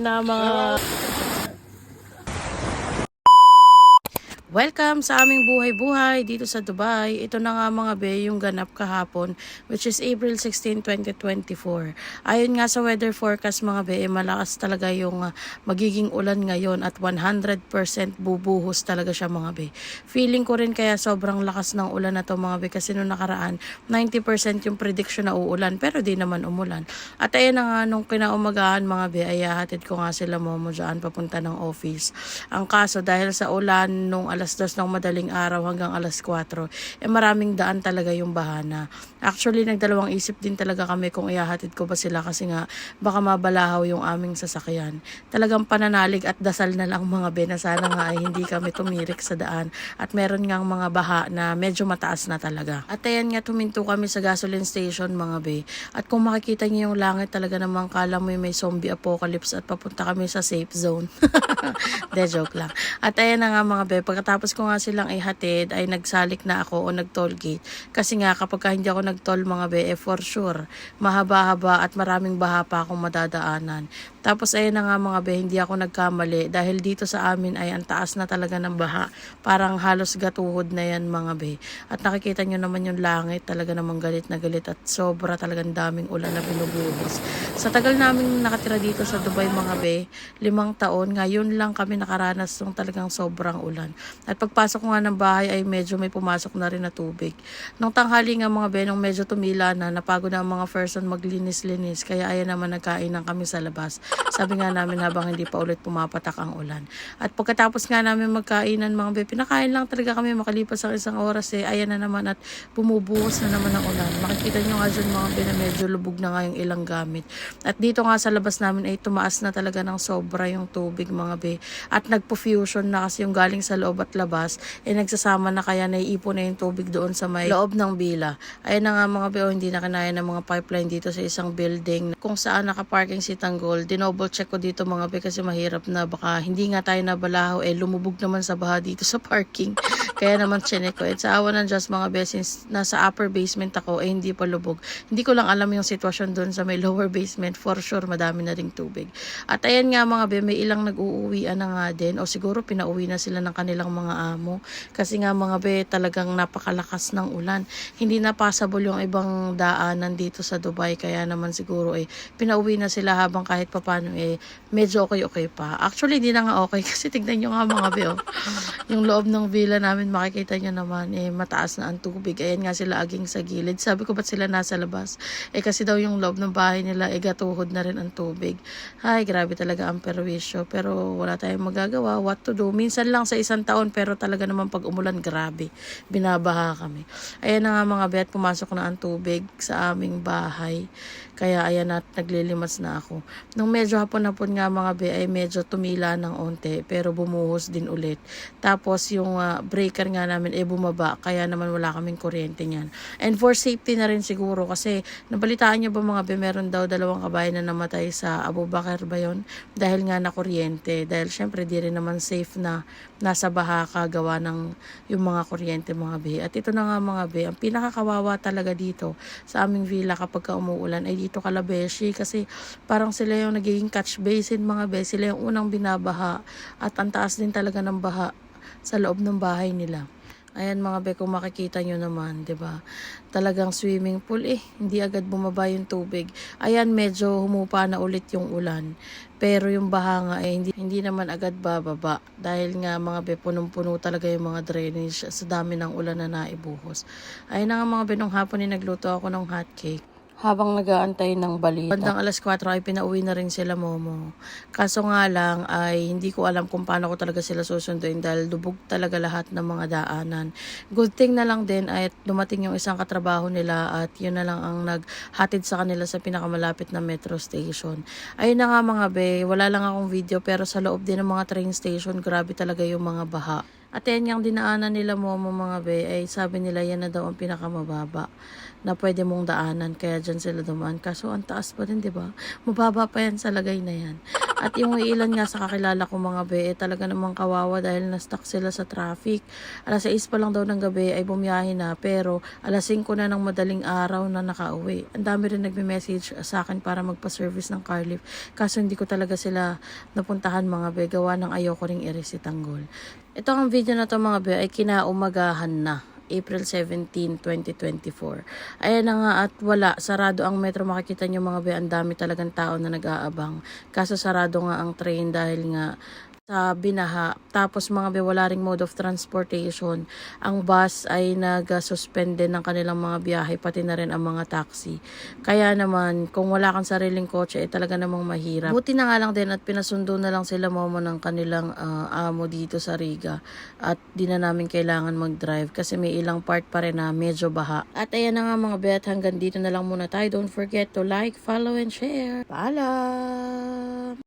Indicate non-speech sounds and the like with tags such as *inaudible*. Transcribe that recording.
Na mga... Welcome sa aming buhay-buhay dito sa Dubai. Ito na nga mga be yung ganap kahapon which is April 16, 2024. Ayon nga sa weather forecast mga be, eh, malakas talaga yung ah, magiging ulan ngayon at 100% bubuhos talaga siya mga be. Feeling ko rin kaya sobrang lakas ng ulan na to mga be kasi nung nakaraan 90% yung prediction na uulan pero di naman umulan. At ayan na nga nung kinaumagahan mga be ay hatid ko nga sila momo dyan papunta ng office. Ang kaso dahil sa ulan nung alas 2 ng madaling araw hanggang alas 4, eh maraming daan talaga yung bahana. Actually, nagdalawang isip din talaga kami kung ihahatid ko ba sila kasi nga baka mabalahaw yung aming sasakyan. Talagang pananalig at dasal na lang mga be na sana nga ay hindi kami tumirik sa daan at meron ngang mga baha na medyo mataas na talaga. At ayan nga tuminto kami sa gasoline station mga be. At kung makikita niyo yung langit talaga namang kala mo may zombie apocalypse at papunta kami sa safe zone. *laughs* De joke lang. At ayan na nga mga be, pagkatapos ko nga silang ihatid ay nagsalik na ako o nag-toll gate. Kasi nga kapag ka hindi ako nag-toll mga be, eh for sure, mahaba-haba at maraming baha pa akong madadaanan. Tapos ayan na nga mga be, hindi ako nagkamali dahil dito sa amin ay ang taas na talaga ng baha. Parang halos gatuhod na yan mga be. At nakikita nyo naman yung langit, talaga namang galit na galit at sobra talagang daming ulan na binubuhos. Sa tagal namin nakatira dito sa Dubai mga be, limang taon, ngayon lang kami nakaranas ng talagang sobrang ulan. At pagpasok ko nga ng bahay ay medyo may pumasok na rin na tubig. Nung tanghali nga mga be, nung medyo tumila na, napagod na ang mga person maglinis-linis, kaya ayan naman nagkain ng kami sa labas. Sabi nga namin habang hindi pa ulit pumapatak ang ulan. At pagkatapos nga namin magkainan mga be, pinakain lang talaga kami makalipas ang isang oras eh. Ayan na naman at bumubuhos na naman ang ulan. Makikita nyo nga dyan mga be na medyo lubog na nga yung ilang gamit. At dito nga sa labas namin ay tumaas na talaga ng sobra yung tubig mga be. At nagpo-fusion na kasi yung galing sa loob at labas, eh nagsasama na kaya naiipon na yung tubig doon sa may loob ng bila. Ayun na nga mga be, oh, hindi na kinaya ng mga pipeline dito sa isang building kung saan nakaparking si Tanggol. Dinoble check ko dito mga be kasi mahirap na baka hindi nga tayo nabalaho eh lumubog naman sa baha dito sa parking. Kaya naman chinek ko. At sa awa ng Diyos mga be, since nasa upper basement ako eh hindi pa lubog. Hindi ko lang alam yung sitwasyon doon sa may *laughs* lower basement. For sure madami na ring tubig. At ayan nga mga be, may ilang nag-uuwian na nga din o siguro pinauwi na sila ng kanilang mga amo. Kasi nga mga be, talagang napakalakas ng ulan. Hindi na passable yung ibang daanan dito sa Dubai. Kaya naman siguro eh, pinauwi na sila habang kahit papano eh, medyo okay-okay pa. Actually, hindi na nga okay *laughs* kasi tignan nyo nga mga be, oh. yung loob ng villa namin, makikita nyo naman, eh, mataas na ang tubig. Ayan nga sila aging sa gilid. Sabi ko, ba't sila nasa labas? Eh, kasi daw yung loob ng bahay nila, eh, gatuhod na rin ang tubig. Ay, grabe talaga ang perwisyo. Pero wala tayong magagawa. What to do? Minsan lang sa isang taon, pero talaga naman pag umulan, grabe. Binabaha kami. Ayan na nga mga bet, pumasok na ang tubig sa aming bahay. Kaya ayan at naglilimas na ako. Nung medyo hapon-hapon nga mga be ay medyo tumila ng onte pero bumuhos din ulit. Tapos yung ah, breaker nga namin ay bumaba kaya naman wala kaming kuryente niyan. And for safety na rin siguro kasi nabalitaan niyo ba mga be meron daw dalawang kabayan na namatay sa Abu Bakar ba yun? Dahil nga na kuryente. Dahil syempre di rin naman safe na nasa baha ka gawa ng yung mga kuryente mga be. At ito na nga mga be, ang pinakakawawa talaga dito sa aming villa kapag ka umuulan ay dito Kalabeshi kasi parang sila yung nagiging catch basin mga be. Sila yung unang binabaha at ang taas din talaga ng baha sa loob ng bahay nila. Ayan mga be, kung makikita nyo naman, ba Talagang swimming pool eh, hindi agad bumaba yung tubig. Ayan, medyo humupa na ulit yung ulan. Pero yung baha nga eh, hindi, hindi naman agad bababa. Dahil nga mga be, punong-puno talaga yung mga drainage sa dami ng ulan na naibuhos. Ayun na nga mga be, nung hapon eh, nagluto ako ng hot cake habang nag-aantay ng balita. Bandang alas 4 ay pinauwi na rin sila Momo. Kaso nga lang ay hindi ko alam kung paano ko talaga sila susunduin dahil dubog talaga lahat ng mga daanan. Good thing na lang din ay dumating yung isang katrabaho nila at yun na lang ang naghatid sa kanila sa pinakamalapit na metro station. Ayun na nga mga be, wala lang akong video pero sa loob din ng mga train station, grabe talaga yung mga baha. At yan yung dinaanan nila mo mga be, ay sabi nila yan na daw ang pinakamababa na pwede mong daanan. Kaya dyan sila dumaan. Kaso ang taas pa din, di ba? Mababa pa yan sa lagay na yan. At yung ilan nga sa kakilala ko mga be, eh, talaga namang kawawa dahil na-stuck sila sa traffic. Alas 6 pa lang daw ng gabi ay bumiyahe na pero alas 5 na ng madaling araw na nakauwi. Ang dami rin nagme-message sa akin para magpa-service ng car lift. Kaso hindi ko talaga sila napuntahan mga be, gawa ng ayoko ring i-risk si Tanggol. Ito ang video na to mga be ay kinaumagahan na. April 17, 2024. Ayan na nga at wala, sarado ang metro. Makikita nyo mga be, ang dami talagang tao na nag-aabang. Kaso sarado nga ang train dahil nga sa binaha. Tapos mga wala ring mode of transportation. Ang bus ay nag-suspend din ng kanilang mga biyahe, pati na rin ang mga taxi. Kaya naman, kung wala kang sariling kotse, eh talaga namang mahirap. Buti na nga lang din at pinasundo na lang sila momo ng kanilang ah, amo dito sa Riga. At di na namin kailangan mag-drive kasi may ilang part pa rin na medyo baha. At ayan na nga mga be, at hanggang dito na lang muna tayo. Don't forget to like, follow, and share. Paalam!